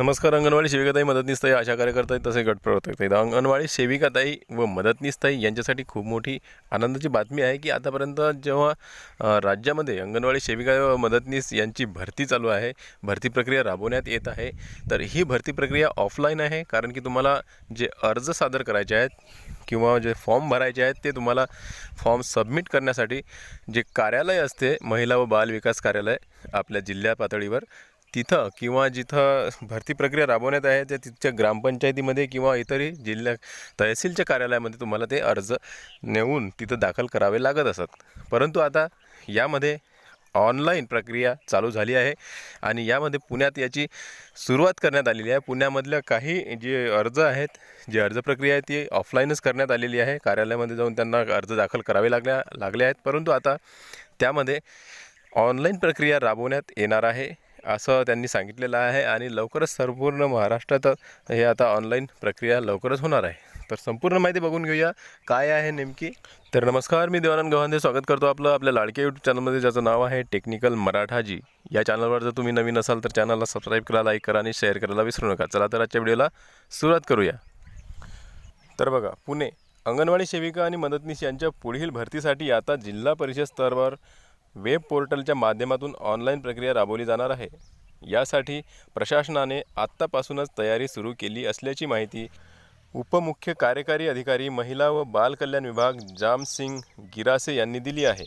नमस्कार अंगणवाडी सेविकाताई मदतनीसताई आशा कार्यकर्ता तसे गटप्रवर्तक आहेत अंगणवाडी सेविकाताई व मदतनीसताई यांच्यासाठी खूप मोठी आनंदाची बातमी आहे की आतापर्यंत जेव्हा राज्यामध्ये अंगणवाडी सेविका व मदतनीस यांची भरती चालू आहे भरती प्रक्रिया राबवण्यात येत आहे तर ही भरती प्रक्रिया ऑफलाईन आहे कारण की तुम्हाला जे अर्ज सादर करायचे आहेत किंवा जे फॉर्म भरायचे आहेत ते तुम्हाला फॉर्म सबमिट करण्यासाठी जे कार्यालय असते महिला व बाल विकास कार्यालय आपल्या जिल्हा पातळीवर तिथं किंवा जिथं भरती प्रक्रिया राबवण्यात आहे त्या तिथच्या ग्रामपंचायतीमध्ये किंवा इतरही जिल्ह्या तहसीलच्या कार्यालयामध्ये तुम्हाला ते अर्ज नेऊन तिथं दाखल करावे लागत असत. परंतु आता यामध्ये ऑनलाईन प्रक्रिया चालू झाली आहे आणि यामध्ये पुण्यात याची सुरुवात करण्यात आलेली आहे. पुण्यामधल्या काही जे अर्ज आहेत जे अर्ज प्रक्रिया आहे ती ऑफलाईनच करण्यात आलेली आहे. कार्यालयामध्ये जाऊन त्यांना अर्ज दाखल करावे लागल्या लागले आहेत. परंतु आता त्यामध्ये ऑनलाईन प्रक्रिया राबवण्यात येणार आहे. असं त्यांनी सांगितलेलं आहे आणि लवकरच संपूर्ण महाराष्ट्रात हे आता ऑनलाईन प्रक्रिया लवकरच होणार आहे. तर संपूर्ण माहिती बघून घेऊया. काय आहे नेमकी? तर नमस्कार मी देवानंद गव्हांदे. स्वागत करतो आपलं आपल्या लाडके यूट्यूब चॅनलमध्ये ज्याचं नाव आहे टेक्निकल मराठाजी. या चॅनलवर जर तुम्ही नवीन असाल तर चॅनलला सबस्क्राईब करा लाईक करा आणि शेअर करायला विसरू नका. चला तर आजच्या व्हिडिओला सुरुवात करूया. तर बघा पुणे. अंगणवाडी सेविका आणि मदतनीस यांच्या पुढील भरतीसाठी आता जिल्हा परिषद स्तरावर वेब पोर्टलच्या माध्यमातून ऑनलाईन प्रक्रिया राबवली जाणार आहे. यासाठी प्रशासनाने आत्तापासूनच तयारी सुरू केली असल्याची माहिती उपमुख्य कार्यकारी अधिकारी महिला व बाल कल्याण विभाग जामसिंग गिरासे यांनी दिली आहे.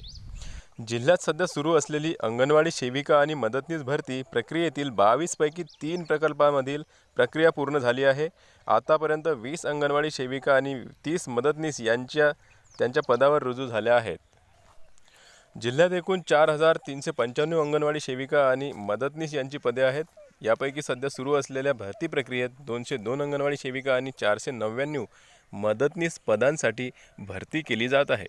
जिल्ह्यात सध्या सुरू असलेली अंगणवाडी सेविका आणि मदतनीस भरती प्रक्रियेतील बावीसपैकी तीन प्रकल्पांमधील प्रक्रिया पूर्ण झाली आहे. आतापर्यंत वीस अंगणवाडी सेविका आणि तीस मदतनीस यांच्या त्यांच्या पदावर रुजू झाल्या आहेत. जिल्ह्यात एकूण चार हजार तीनशे पंच्याण्णव अंगणवाडी सेविका आणि मदतनीस यांची पदे आहेत. यापैकी सध्या सुरू असलेल्या भरती प्रक्रियेत दोनशे दोन अंगणवाडी सेविका आणि चारशे नव्याण्णव मदतनीस पदांसाठी भरती केली जात आहे.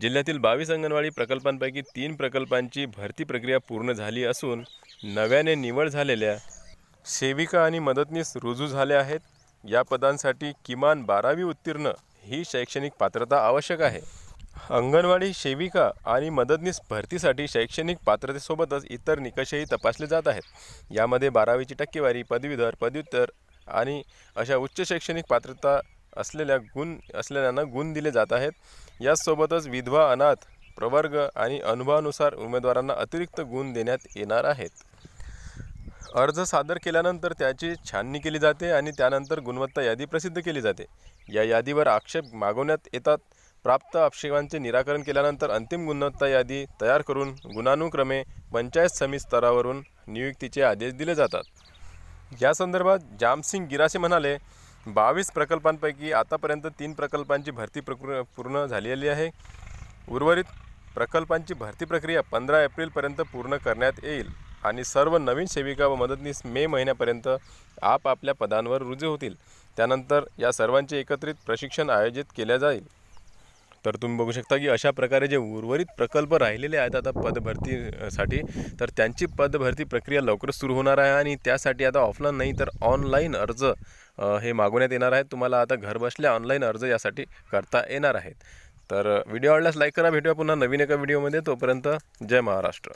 जिल्ह्यातील बावीस अंगणवाडी प्रकल्पांपैकी तीन प्रकल्पांची भरती प्रक्रिया पूर्ण झाली असून नव्याने निवड झालेल्या सेविका आणि मदतनीस रुजू झाल्या आहेत. या पदांसाठी किमान बारावी उत्तीर्ण ही शैक्षणिक पात्रता आवश्यक आहे. अंगणवाडी सेविका आणि मदतनीस भरतीसाठी शैक्षणिक पात्रतेसोबतच इतर निकषही तपासले जात आहेत. यामध्ये बारावीची टक्केवारी पदवीधर पदव्युत्तर आणि अशा उच्च शैक्षणिक पात्रता असलेल्या गुण असलेल्यांना गुण दिले जात आहेत. याचसोबतच विधवा अनाथ प्रवर्ग आणि अनुभवानुसार उमेदवारांना अतिरिक्त गुण देण्यात येणार आहेत. अर्ज सादर केल्यानंतर त्याची छाननी केली जाते आणि त्यानंतर गुणवत्ता यादी प्रसिद्ध केली जाते. या यादीवर आक्षेप मागवण्यात येतात. प्राप्त आक्षेपांचे निराकरण केल्यानंतर अंतिम गुणवत्ता यादी तयार करून गुणानुक्रमे पंचायत समिती स्तरावरून नियुक्तीचे आदेश दिले जातात. या संदर्भात जामसिंग गिरासे म्हणाले बावीस प्रकल्पांपैकी आतापर्यंत तीन प्रकल्पांची भरती प्रक्रिया पूर्ण झालेली आहे. उर्वरित प्रकल्पांची भरती प्रक्रिया पंधरा एप्रिलपर्यंत पूर्ण करण्यात येईल आणि सर्व नवीन सेविका व मदतनीस मे महिन्यापर्यंत आपापल्या पदांवर रुजू होतील. त्यानंतर या सर्वांचे एकत्रित प्रशिक्षण आयोजित केले जाईल. तर तुम्ही बघू शकता की अशा प्रकारे जे उर्वरित प्रकल्प राहिलेले आहेत आता पदभरतीसाठी तर त्यांची पदभरती प्रक्रिया लवकरच सुरू होणार आहे आणि त्यासाठी आता ऑफलाईन नाही तर ऑनलाईन अर्ज हे मागवण्यात येणार आहेत. तुम्हाला आता घरबसल्या ऑनलाईन अर्ज यासाठी करता येणार आहेत. तर व्हिडिओ आवडल्यास लाईक करा. भेटूया पुन्हा नवीन एका व्हिडिओमध्ये तोपर्यंत जय महाराष्ट्र.